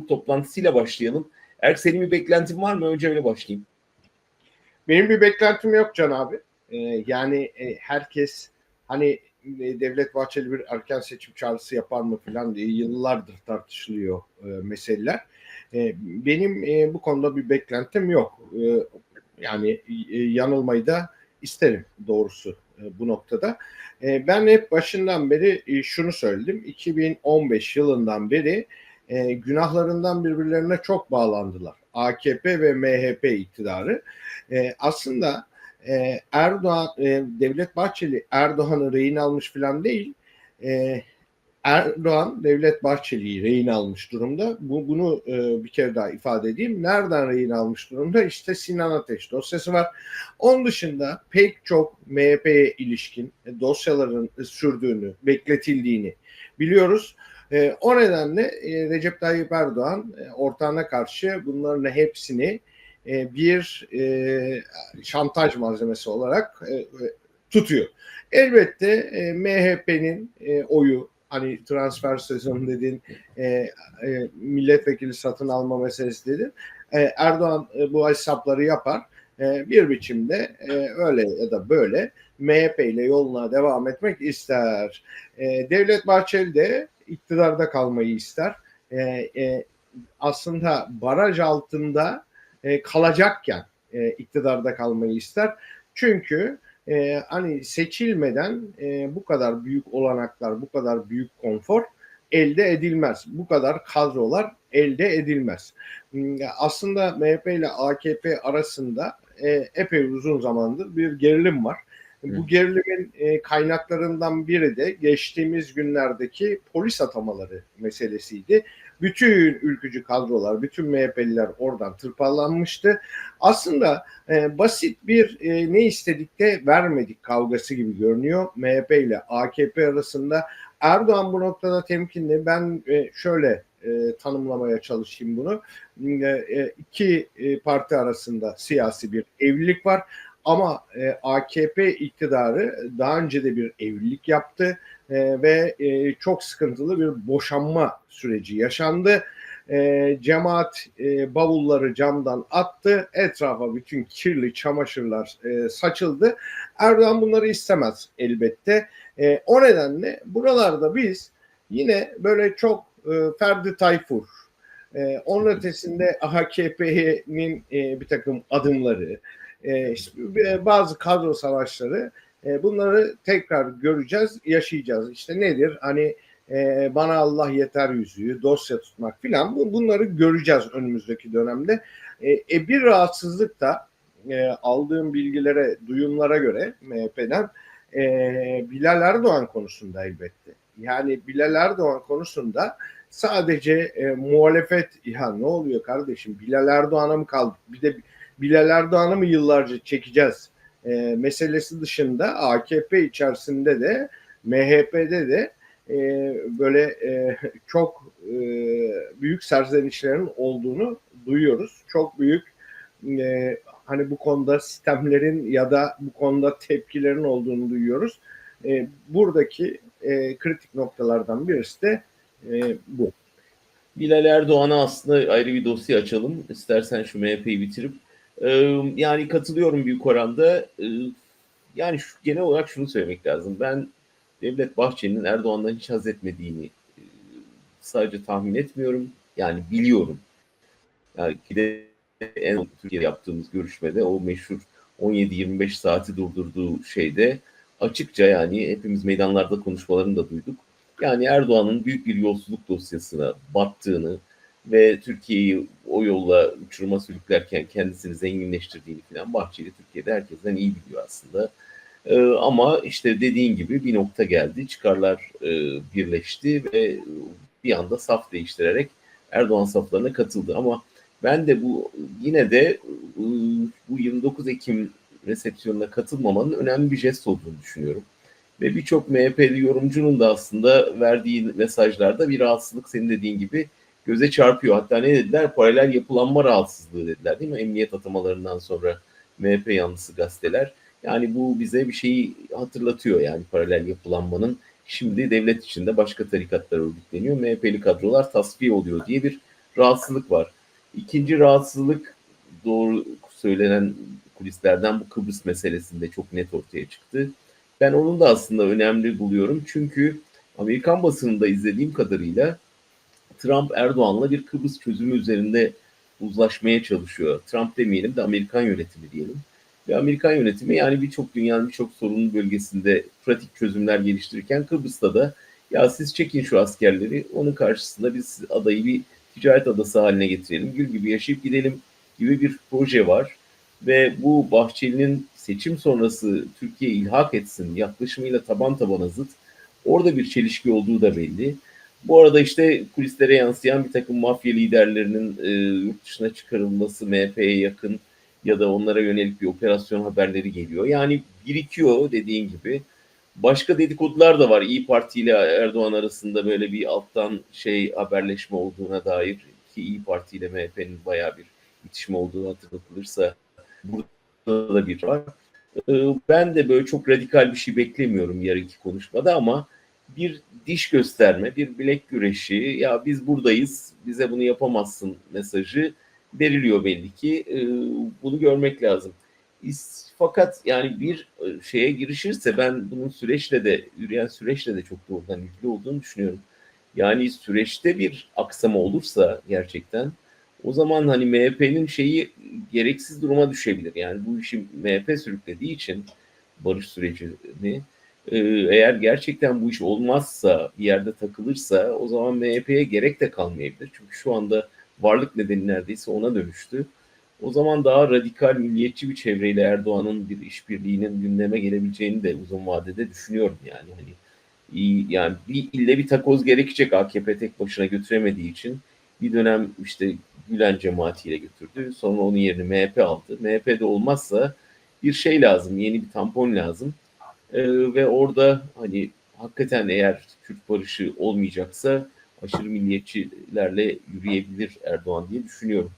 grup toplantısıyla başlayalım. Erk senin bir beklentin var mı? Önce öyle başlayayım. Benim bir beklentim yok Can abi. Ee, yani e, herkes hani e, Devlet Bahçeli bir erken seçim çağrısı yapar mı falan diye yıllardır tartışılıyor e, meseleler. E, benim e, bu konuda bir beklentim yok. E, yani e, yanılmayı da isterim doğrusu e, bu noktada. E, ben hep başından beri e, şunu söyledim. 2015 yılından beri günahlarından birbirlerine çok bağlandılar. AKP ve MHP iktidarı. E, aslında e, Erdoğan, e, Devlet Bahçeli Erdoğan'ı rehin almış falan değil. E, Erdoğan Devlet Bahçeli'yi rehin almış durumda. Bu, bunu e, bir kere daha ifade edeyim. Nereden rehin almış durumda? İşte Sinan Ateş dosyası var. Onun dışında pek çok MHP'ye ilişkin dosyaların sürdüğünü, bekletildiğini biliyoruz. E, o nedenle e, Recep Tayyip Erdoğan e, ortağına karşı bunların hepsini e, bir e, şantaj malzemesi olarak e, e, tutuyor. Elbette e, MHP'nin e, oyu hani transfer sezonu dedin, e, e, milletvekili satın alma meselesi dedin. E, Erdoğan e, bu hesapları yapar. E, bir biçimde e, öyle ya da böyle MHP ile yoluna devam etmek ister. E, Devlet Bahçeli de iktidarda kalmayı ister. E, e, aslında baraj altında e, kalacakken e, iktidarda kalmayı ister. Çünkü e, hani seçilmeden e, bu kadar büyük olanaklar, bu kadar büyük konfor elde edilmez. Bu kadar kadrolar elde edilmez. Hmm, aslında MHP ile AKP arasında e, epey uzun zamandır bir gerilim var. Bu gerilimin e, kaynaklarından biri de geçtiğimiz günlerdeki polis atamaları meselesiydi. Bütün ülkücü kadrolar, bütün MHP'liler oradan tırpalanmıştı. Aslında e, basit bir e, ne istedik de vermedik kavgası gibi görünüyor MHP ile AKP arasında. Erdoğan bu noktada temkinli. Ben e, şöyle e, tanımlamaya çalışayım bunu. E, iki e, parti arasında siyasi bir evlilik var. Ama e, AKP iktidarı daha önce de bir evlilik yaptı e, ve e, çok sıkıntılı bir boşanma süreci yaşandı. E, cemaat e, bavulları camdan attı, etrafa bütün kirli çamaşırlar e, saçıldı. Erdoğan bunları istemez elbette. E, o nedenle buralarda biz yine böyle çok e, Ferdi Tayfur, e, onun ötesinde AKP'nin e, bir takım adımları, e, işte, bazı kadro savaşları e, bunları tekrar göreceğiz, yaşayacağız. İşte nedir? Hani e, bana Allah yeter yüzüğü, dosya tutmak filan bu, bunları göreceğiz önümüzdeki dönemde. E, e, bir rahatsızlık da e, aldığım bilgilere, duyumlara göre MHP'den e, Bilal Erdoğan konusunda elbette. Yani Bilal Erdoğan konusunda sadece e, muhalefet ya ne oluyor kardeşim Bilal Erdoğan'a mı kaldık? Bir de Bilal Erdoğan'ı mı yıllarca çekeceğiz e, meselesi dışında AKP içerisinde de MHP'de de e, böyle e, çok e, büyük serzenişlerin olduğunu duyuyoruz. Çok büyük e, hani bu konuda sistemlerin ya da bu konuda tepkilerin olduğunu duyuyoruz. E, buradaki e, kritik noktalardan birisi de e, bu. Bilal Erdoğan'a aslında ayrı bir dosya açalım. İstersen şu MHP'yi bitirip yani katılıyorum büyük oranda. Yani şu, genel olarak şunu söylemek lazım. Ben Devlet Bahçeli'nin Erdoğan'dan hiç haz etmediğini sadece tahmin etmiyorum. Yani biliyorum. Yani ki de en Türkiye'de yaptığımız görüşmede o meşhur 17-25 saati durdurduğu şeyde açıkça yani hepimiz meydanlarda konuşmalarını da duyduk. Yani Erdoğan'ın büyük bir yolsuzluk dosyasına battığını, ve Türkiye'yi o yolla uçuruma sürüklerken kendisini zenginleştirdiğini falan Bahçeli Türkiye'de herkesten iyi biliyor aslında. Ee, ama işte dediğin gibi bir nokta geldi. Çıkarlar e, birleşti ve bir anda saf değiştirerek Erdoğan saflarına katıldı. Ama ben de bu yine de e, bu 29 Ekim resepsiyonuna katılmamanın önemli bir jest olduğunu düşünüyorum. Ve birçok MHP'li yorumcunun da aslında verdiği mesajlarda bir rahatsızlık senin dediğin gibi göze çarpıyor. Hatta ne dediler? Paralel yapılanma rahatsızlığı dediler değil mi? Emniyet atamalarından sonra MHP yanlısı gazeteler. Yani bu bize bir şeyi hatırlatıyor yani paralel yapılanmanın şimdi devlet içinde başka tarikatlar örgütleniyor. MHP'li kadrolar tasfiye oluyor diye bir rahatsızlık var. İkinci rahatsızlık doğru söylenen kulislerden bu Kıbrıs meselesinde çok net ortaya çıktı. Ben onun da aslında önemli buluyorum. Çünkü Amerikan basınında izlediğim kadarıyla Trump Erdoğan'la bir Kıbrıs çözümü üzerinde uzlaşmaya çalışıyor. Trump demeyelim de Amerikan yönetimi diyelim. Ve Amerikan yönetimi yani birçok dünyanın birçok sorunlu bölgesinde pratik çözümler geliştirirken Kıbrıs'ta da ya siz çekin şu askerleri onun karşısında biz adayı bir ticaret adası haline getirelim. Gül gibi yaşayıp gidelim gibi bir proje var. Ve bu Bahçeli'nin seçim sonrası Türkiye ilhak etsin yaklaşımıyla taban tabana zıt. Orada bir çelişki olduğu da belli. Bu arada işte kulislere yansıyan bir takım mafya liderlerinin e, yurt dışına çıkarılması MHP'ye yakın ya da onlara yönelik bir operasyon haberleri geliyor. Yani birikiyor dediğin gibi. Başka dedikodular da var. İyi Parti ile Erdoğan arasında böyle bir alttan şey haberleşme olduğuna dair ki İyi Parti ile MHP'nin bayağı bir itişme olduğu hatırlatılırsa burada da bir var. Ee, Ben de böyle çok radikal bir şey beklemiyorum yarınki konuşmada ama bir diş gösterme, bir bilek güreşi, ya biz buradayız, bize bunu yapamazsın mesajı veriliyor belli ki. Ee, Bunu görmek lazım. Fakat yani bir e, şeye girişirse ben bunun süreçle de, yürüyen süreçle de çok doğrudan ilgili olduğunu düşünüyorum. Yani süreçte bir aksama olursa gerçekten o zaman hani MHP'nin şeyi gereksiz duruma düşebilir. Yani bu işi MHP sürüklediği için barış sürecini eğer gerçekten bu iş olmazsa bir yerde takılırsa o zaman MHP'ye gerek de kalmayabilir. Çünkü şu anda varlık nedeni neredeyse ona dönüştü. O zaman daha radikal milliyetçi bir çevreyle Erdoğan'ın bir işbirliğinin gündeme gelebileceğini de uzun vadede düşünüyorum yani hani iyi yani bir ille bir takoz gerekecek AKP tek başına götüremediği için bir dönem işte Gülen cemaatiyle götürdü. Sonra onun yerini MHP aldı. MHP'de olmazsa bir şey lazım, yeni bir tampon lazım. Ee, ve orada hani hakikaten eğer Kürt barışı olmayacaksa aşırı milliyetçilerle yürüyebilir Erdoğan diye düşünüyorum.